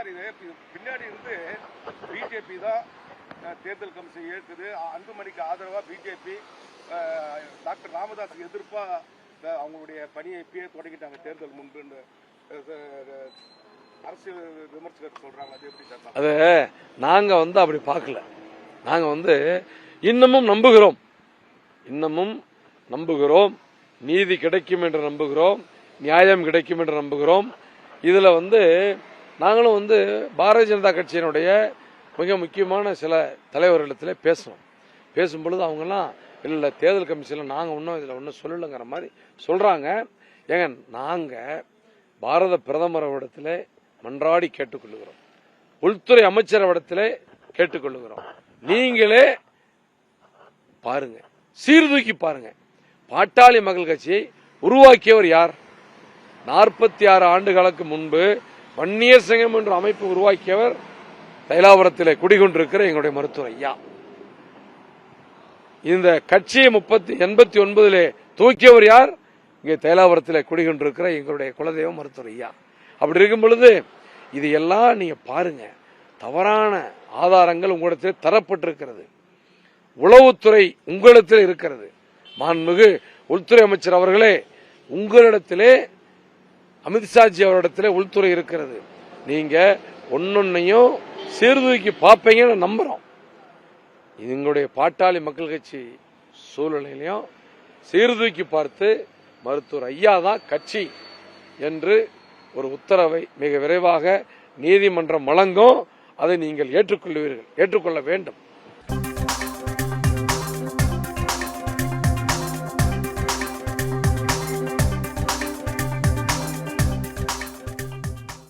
Sir இது பின்னாடி இருந்து பிஜேபி தான் தேர்தல் கமிஷன் ஏற்குது. அன்புமணிக்கு ஆதரவா பிஜேபி டாக்டர் ராமதாஸுக்கு எதிர்ப்பா அவங்களுடைய பணியை இப்பயே தொடங்கிட்டாங்க தேர்தல் முன்புன்னு. அரசியல் விமர்சகர் சொல்றாங்க அது எப்படி சார் அது நாங்க வந்து அப்படி பார்க்கல. நாங்க வந்து இன்னமும் நம்புகிறோம். இன்னமும் நம்புகிறோம். நீதி கிடைக்கும் என்று நம்புகிறோம். நியாயம் கிடைக்கும் என்று நம்புகிறோம். இதுல வந்து நாங்களும் வந்து பாரதிய ஜனதா கட்சியினுடைய மிக முக்கியமான சில தலைவர்களிடத்துல பேசணும் பேசும் பொழுது அவங்கெல்லாம் இல்லை தேர்தல் கமிஷனில் நாங்கள் ஒன்றும் இதில் ஒன்றும் சொல்லலைங்கிற மாதிரி சொல்கிறாங்க ஏங்க நாங்கள் பாரத பிரதமரவிடத்தில் மன்றாடி கேட்டுக்கொள்ளுகிறோம். உள்துறை அமைச்சரவிடத்தில் கேட்டுக்கொள்ளுகிறோம். நீங்களே பாருங்க. சீர்தூக்கி பாருங்க. பாட்டாளி மக்கள் கட்சியை உருவாக்கியவர் யார்? நாற்பத்தி ஆறு ஆண்டுகளுக்கு முன்பு வன்னியர் சங்கம் என்ற அமைப்பு உருவாக்கியவர் தைலாபுரத்திலே குடிகொண்டிருக்கிற எங்களுடைய மருத்துவர் ஐயா. இந்த கட்சியை முப்பத்தி எண்பத்தி ஒன்பதிலே தூக்கியவர் யார்? இங்கே தைலாபுரத்தில் குடிகொண்டிருக்கிற எங்களுடைய குலதெய்வம் மருத்துவர் ஐயா. அப்படி இருக்கும் பொழுது இது எல்லாம் நீங்க பாருங்க. தவறான ஆதாரங்கள் உங்களிடத்தில் தரப்பட்டிருக்கிறது. உளவுத்துறை உங்களிடத்தில் இருக்கிறது. மாண்புமிகு உள்துறை அமைச்சர் அவர்களே உங்களிடத்திலே அமித்ஷாஜி அவரிடத்துல உள்துறை இருக்கிறது. நீங்க ஒன்னொன்னையும் சீர்தூக்கி பார்ப்பீங்கன்னு நம்புறோம். எங்களுடைய பாட்டாளி மக்கள் கட்சி சூழ்நிலையிலையும் சீர்தூக்கி பார்த்து மருத்துவர் ஐயா தான் கட்சி என்று ஒரு உத்தரவை மிக விரைவாக நீதிமன்றம் வழங்கும். அதை நீங்கள் ஏற்றுக்கொள்வீர்கள். ஏற்றுக்கொள்ள வேண்டும்.